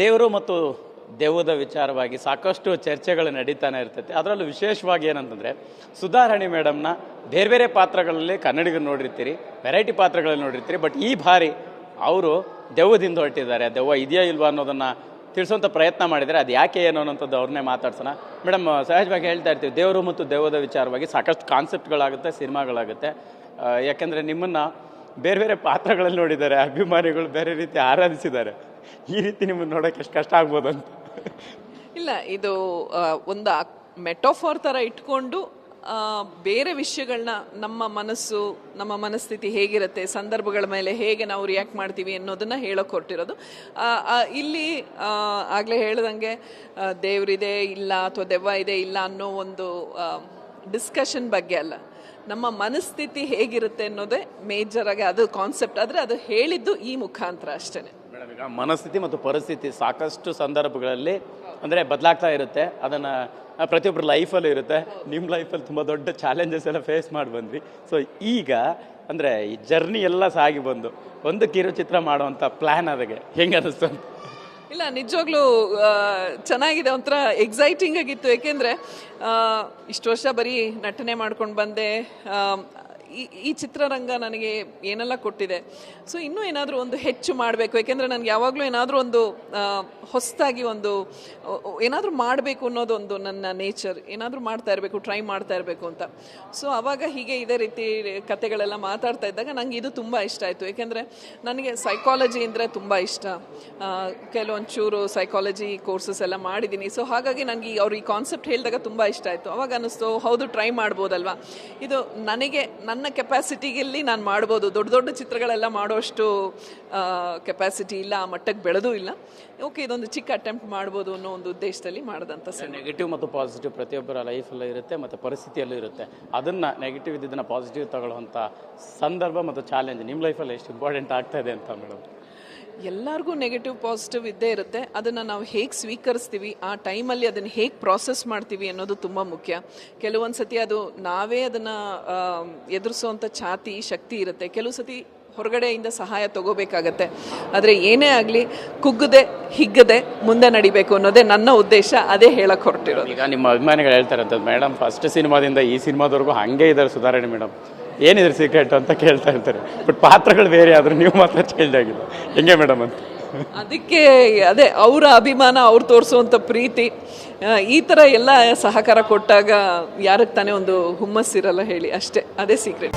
ದೇವರು ಮತ್ತು ದೆವ್ವದ ವಿಚಾರವಾಗಿ ಸಾಕಷ್ಟು ಚರ್ಚೆಗಳು ನಡೀತಾನೆ ಇರ್ತೈತೆ. ಅದರಲ್ಲೂ ವಿಶೇಷವಾಗಿ ಏನಂತಂದರೆ, ಸುಧಾರಾಣಿ ಮೇಡಮ್ನ ಬೇರೆ ಬೇರೆ ಪಾತ್ರಗಳಲ್ಲಿ ಕನ್ನಡಿಗರು ನೋಡಿರ್ತೀರಿ, ವೆರೈಟಿ ಪಾತ್ರಗಳಲ್ಲಿ ನೋಡಿರ್ತೀರಿ, ಬಟ್ ಈ ಬಾರಿ ಅವರು ದೆವ್ವದಿಂದ ಹೊರಟಿದ್ದಾರೆ. ದೆವ್ವ ಇದೆಯಾ ಇಲ್ವಾ ಅನ್ನೋದನ್ನು ತಿಳಿಸೋಂಥ ಪ್ರಯತ್ನ ಮಾಡಿದರೆ ಅದು ಯಾಕೆ ಏನು ಅನ್ನೋಂಥದ್ದು ಅವ್ರನ್ನೇ ಮಾತಾಡ್ಸೋಣ. ಮೇಡಮ್ ಸಹಜವಾಗಿ ಹೇಳ್ತಾ ಇರ್ತೀವಿ, ದೇವರು ಮತ್ತು ದೆವ್ವದ ವಿಚಾರವಾಗಿ ಸಾಕಷ್ಟು ಕಾನ್ಸೆಪ್ಟ್ಗಳಾಗುತ್ತೆ ಸಿನಿಮಾಗಳಾಗುತ್ತೆ. ಯಾಕೆಂದರೆ ನಿಮ್ಮನ್ನು ಬೇರೆ ಬೇರೆ ಪಾತ್ರಗಳಲ್ಲಿ ನೋಡಿದ್ದಾರೆ, ಅಭಿಮಾನಿಗಳು ಬೇರೆ ರೀತಿ ಆರಾಧಿಸಿದ್ದಾರೆ. ಈ ರೀತಿ ನಿಮ್ಮನ್ನು ನೋಡೋಕೆ ಎಷ್ಟು ಕಷ್ಟ ಆಗ್ಬೋದು ಅಂತ. ಇಲ್ಲ, ಇದು ಒಂದು ಮೆಟೋಫಾರ್ ಥರ ಇಟ್ಕೊಂಡು ಬೇರೆ ವಿಷಯಗಳನ್ನ ನಮ್ಮ ಮನಸ್ಸು, ನಮ್ಮ ಮನಸ್ಥಿತಿ ಹೇಗಿರುತ್ತೆ, ಸಂದರ್ಭಗಳ ಮೇಲೆ ಹೇಗೆ ನಾವು ರಿಯಾಕ್ಟ್ ಮಾಡ್ತೀವಿ ಅನ್ನೋದನ್ನ ಹೇಳೋಕೆ ಹೊರಟಿರೋದು. ಇಲ್ಲಿ ಆಗಲೇ ಹೇಳ್ದಂಗೆ ದೇವ್ರಿದೆ ಇಲ್ಲ ಅಥವಾ ದೆವ್ವ ಇದೆ ಇಲ್ಲ ಅನ್ನೋ ಒಂದು ಡಿಸ್ಕಷನ್ ಬಗ್ಗೆ ಅಲ್ಲ. ನಮ್ಮ ಮನಸ್ಥಿತಿ ಹೇಗಿರುತ್ತೆ ಅನ್ನೋದೇ ಮೇಜರ್ ಆಗಿ ಅದು ಕಾನ್ಸೆಪ್ಟ್ ಆದರೆ ಅದು ಹೇಳಿದ್ದು ಈ ಮುಖಾಂತರ ಅಷ್ಟೇ ಮನಸ್ಥಿತಿ ಮತ್ತು ಪರಿಸ್ಥಿತಿ ಸಾಕಷ್ಟು ಸಂದರ್ಭಗಳಲ್ಲಿ ಅಂದರೆ ಬದಲಾಗ್ತಾ ಇರುತ್ತೆ. ಅದನ್ನು ಪ್ರತಿಯೊಬ್ಬರ ಲೈಫಲ್ಲೂ ಇರುತ್ತೆ. ನಿಮ್ಮ ಲೈಫಲ್ಲಿ ತುಂಬ ದೊಡ್ಡ ಚಾಲೆಂಜಸ್ ಎಲ್ಲ ಫೇಸ್ ಮಾಡಿ ಬಂದ್ವಿ. ಸೊ ಈಗ ಅಂದರೆ ಈ ಜರ್ನಿ ಎಲ್ಲ ಸಾಗಿ ಬಂದು ಒಂದು ಕಿರುಚಿತ್ರ ಮಾಡುವಂಥ ಪ್ಲ್ಯಾನ್ ಅದಕ್ಕೆ. ಹೆಂಗೆ ಅನ್ನಿಸ್ತು ಇಲ್ಲ ನಿಜವಾಗ್ಲೂ ಚೆನ್ನಾಗಿದೆ ಒಂಥರ ಎಕ್ಸೈಟಿಂಗ್ ಆಗಿತ್ತು. ಏಕೆಂದರೆ ಇಷ್ಟು ವರ್ಷ ಬರೀ ನಟನೆ ಮಾಡ್ಕೊಂಡು ಬಂದೆ. ಈ ಈ ಚಿತ್ರರಂಗ ನನಗೆ ಏನೆಲ್ಲ ಕೊಟ್ಟಿದೆ. ಸೊ ಇನ್ನೂ ಏನಾದರೂ ಒಂದು ಹೆಚ್ಚು ಮಾಡಬೇಕು. ಯಾಕೆಂದರೆ ನನಗೆ ಯಾವಾಗಲೂ ಏನಾದರೂ ಒಂದು ಹೊಸದಾಗಿ ಒಂದು ಏನಾದರೂ ಮಾಡಬೇಕು ಅನ್ನೋದು ಒಂದು ನನ್ನ ನೇಚರ್. ಏನಾದರೂ ಮಾಡ್ತಾ ಇರಬೇಕು, ಟ್ರೈ ಮಾಡ್ತಾ ಇರಬೇಕು ಅಂತ. ಸೊ ಆವಾಗ ಹೀಗೆ ಇದೇ ರೀತಿ ಕತೆಗಳೆಲ್ಲ ಮಾತಾಡ್ತಾ ಇದ್ದಾಗ ನನಗೆ ಇದು ತುಂಬ ಇಷ್ಟ ಆಯಿತು. ಏಕೆಂದರೆ ನನಗೆ ಸೈಕಾಲಜಿ ಅಂದರೆ ತುಂಬ ಇಷ್ಟ. ಕೆಲವೊಂದು ಕೆಲವೊಂಚೂರು ಸೈಕಾಲಜಿ ಕೋರ್ಸಸ್ ಎಲ್ಲ ಮಾಡಿದ್ದೀನಿ. ಸೊ ಹಾಗಾಗಿ ನನಗೆ ಅವ್ರು ಈ ಕಾನ್ಸೆಪ್ಟ್ ಹೇಳಿದಾಗ ತುಂಬ ಇಷ್ಟ ಆಯಿತು. ಅವಾಗ ಅನ್ನಿಸ್ತು ಹೌದು ಟ್ರೈ ಮಾಡ್ಬೋದಲ್ವಾ? ಇದು ನನಗೆ, ನನ್ನ ಕೆಪಾಸಿಟಿಗೆಲ್ಲಿ ನಾನು ಮಾಡ್ಬೋದು. ದೊಡ್ಡ ದೊಡ್ಡ ಚಿತ್ರಗಳೆಲ್ಲ ಮಾಡೋಷ್ಟು ಕೆಪಾಸಿಟಿ ಇಲ್ಲ, ಆ ಮಟ್ಟಕ್ಕೆ ಬೆಳೆದೂ ಇಲ್ಲ. ಓಕೆ, ಇದೊಂದು ಚಿಕ್ಕ ಅಟೆಂಪ್ಟ್ ಮಾಡ್ಬೋದು ಅನ್ನೋ ಒಂದು ಉದ್ದೇಶದಲ್ಲಿ ಮಾಡಿದಂಥ ಸರ್ ನೆಗೆಟಿವ್ ಮತ್ತು ಪಾಸಿಟಿವ್ ಪ್ರತಿಯೊಬ್ಬರ ಲೈಫಲ್ಲೂ ಇರುತ್ತೆ, ಮತ್ತು ಪರಿಸ್ಥಿತಿಯಲ್ಲೂ ಇರುತ್ತೆ. ಅದನ್ನು ನೆಗೆಟಿವ್ ಇದ್ದಿದ್ದನ್ನು ಪಾಸಿಟಿವ್ ತಗೊಳ್ಳುವಂಥ ಸಂದರ್ಭ ಮತ್ತು ಚಾಲೆಂಜ್ ನಿಮ್ಮ ಲೈಫಲ್ಲಿ ಎಷ್ಟು ಇಂಪಾರ್ಟೆಂಟ್ ಆಗ್ತಾಯಿದೆ ಅಂತ ಮೇಡಮ್? ಎಲ್ಲರಿಗೂ ನೆಗೆಟಿವ್ ಪಾಸಿಟಿವ್ ಇದ್ದೇ ಇರುತ್ತೆ. ಅದನ್ನು ನಾವು ಹೇಗೆ ಸ್ವೀಕರಿಸ್ತೀವಿ, ಆ ಟೈಮಲ್ಲಿ ಅದನ್ನು ಹೇಗೆ ಪ್ರಾಸೆಸ್ ಮಾಡ್ತೀವಿ ಅನ್ನೋದು ತುಂಬ ಮುಖ್ಯ. ಕೆಲವೊಂದು ಸತಿ ಅದು ನಾವೇ ಅದನ್ನು ಎದುರಿಸುವಂಥ ಛಾತಿ, ಶಕ್ತಿ ಇರುತ್ತೆ. ಕೆಲವು ಸತಿ ಹೊರಗಡೆಯಿಂದ ಸಹಾಯ ತಗೋಬೇಕಾಗತ್ತೆ. ಆದರೆ ಏನೇ ಆಗಲಿ, ಕುಗ್ಗದೆ, ಹಿಗ್ಗದೆ ಮುಂದೆ ನಡಿಬೇಕು ಅನ್ನೋದೇ ನನ್ನ ಉದ್ದೇಶ. ಅದೇ ಹೇಳಕ್ಕೆ ಹೊರಟಿರೋದು. ಈಗ ನಿಮ್ಮ ಅಭಿಮಾನಿಗಳು ಹೇಳ್ತಾರೆ ಅಂತ ಮೇಡಮ್ ಫಸ್ಟ್ ಸಿನಿಮಾದಿಂದ ಈ ಸಿನಿಮಾದವರೆಗೂ ಹಾಗೆ ಇದ್ದಾರೆ ಸುಧಾರಣೆ ಮೇಡಮ್ ಏನಿದೆ ಸೀಕ್ರೆಟ್ ಅಂತ ಕೇಳ್ತಾ ಇರ್ತಾರೆ. ಬಟ್ ಪಾತ್ರಗಳು ಬೇರೆ, ಆದರೂ ನೀವು ಮಾತ್ರ ಚೇಂಜ್ ಆಗಿಲ್ಲ ಹೆಂಗೆ ಮೇಡಮ್ ಅಂತ? ಅದಕ್ಕೆ ಅದೇ ಅವರ ಅಭಿಮಾನ, ಅವ್ರು ತೋರಿಸುವಂಥ ಪ್ರೀತಿ ಈ ಥರ ಎಲ್ಲ ಸಹಕಾರ ಕೊಟ್ಟಾಗ ಯಾರಿಗೆ ತಾನೇ ಒಂದು ಹುಮ್ಮಸ್ಸಿರಲ್ಲ ಹೇಳಿ. ಅಷ್ಟೇ, ಅದೇ ಸೀಕ್ರೆಟ್